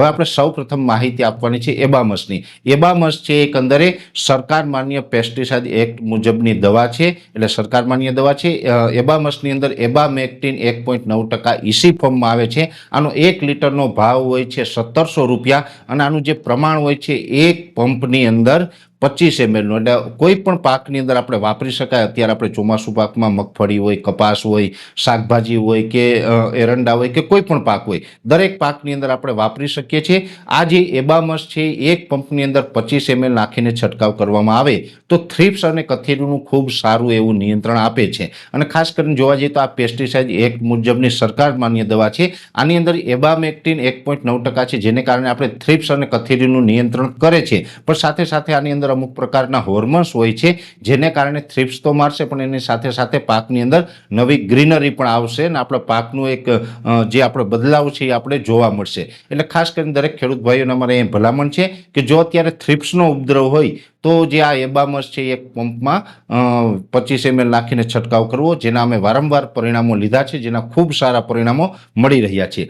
હવે આપણે સૌ પ્રથમ માહિતી આપવાની છે એબામસની. એબામસ છે એકંદરે સરકાર માન્ય પેસ્ટિસાઇડ એક્ટ મુજબની દવા છે, એટલે સરકાર માન્ય દવા છે. એબામસની અંદર એબામેક્ટિન એક પોઈન્ટ નવ ટકા ઇસી ફોર્મમાં આવે છે. આનો એક લીટરનો ભાવ હોય છે સત્તરસો રૂપિયા અને આનું જે પ્રમાણ હોય છે એક પંપની અંદર પચીસ એમએલનું એટલે કોઈ પણ પાકની અંદર આપણે વાપરી શકાય. અત્યારે આપણે ચોમાસું પાકમાં મગફળી હોય, કપાસ હોય, શાકભાજી હોય કે એરંડા હોય કે કોઈ પણ પાક હોય, દરેક પાકની અંદર આપણે વાપરી શકીએ છીએ. આ જે એબામસ છે, એક પંપની અંદર પચીસ એમએલ નાખીને છંટકાવ કરવામાં આવે તો થ્રિપ્સ અને કથેરીનું ખૂબ સારું એવું નિયંત્રણ આપે છે. અને ખાસ કરીને જોવા જઈએ તો આ પેસ્ટિસાઇડ એક મુજબની સરકાર માન્ય દવા છે. આની અંદર એબામેક્ટિન એક પોઈન્ટ નવ ટકા છે, જેને કારણે આપણે થ્રિપ્સ અને કથેરીનું નિયંત્રણ કરે છે. પણ સાથે સાથે આની અંદર અમુક પ્રકારના હોર્મોન્સ હોય છે, જેને કારણે થ્રિપ્સ તો મારશે, પણ એની સાથે સાથે પાકની અંદર નવી ગ્રીનરી પણ આવશે અને આપણા પાકનું એક જે આપણો બદલાવ છે એ આપણે જોવા મળશે. એટલે ખાસ કરીને દરેક ખેડૂત ભાઈઓને અમારે એ ભલામણ છે કે જો અત્યારે થ્રિપ્સનો ઉપદ્રવ હોય, તો જે આ એબામસ છે એક પંપમાં પચીસ એમએલ નાખીને છંટકાવ કરવો, જેના અમે વારંવાર પરિણામો લીધા છે, જેના ખૂબ સારા પરિણામો મળી રહ્યા છે.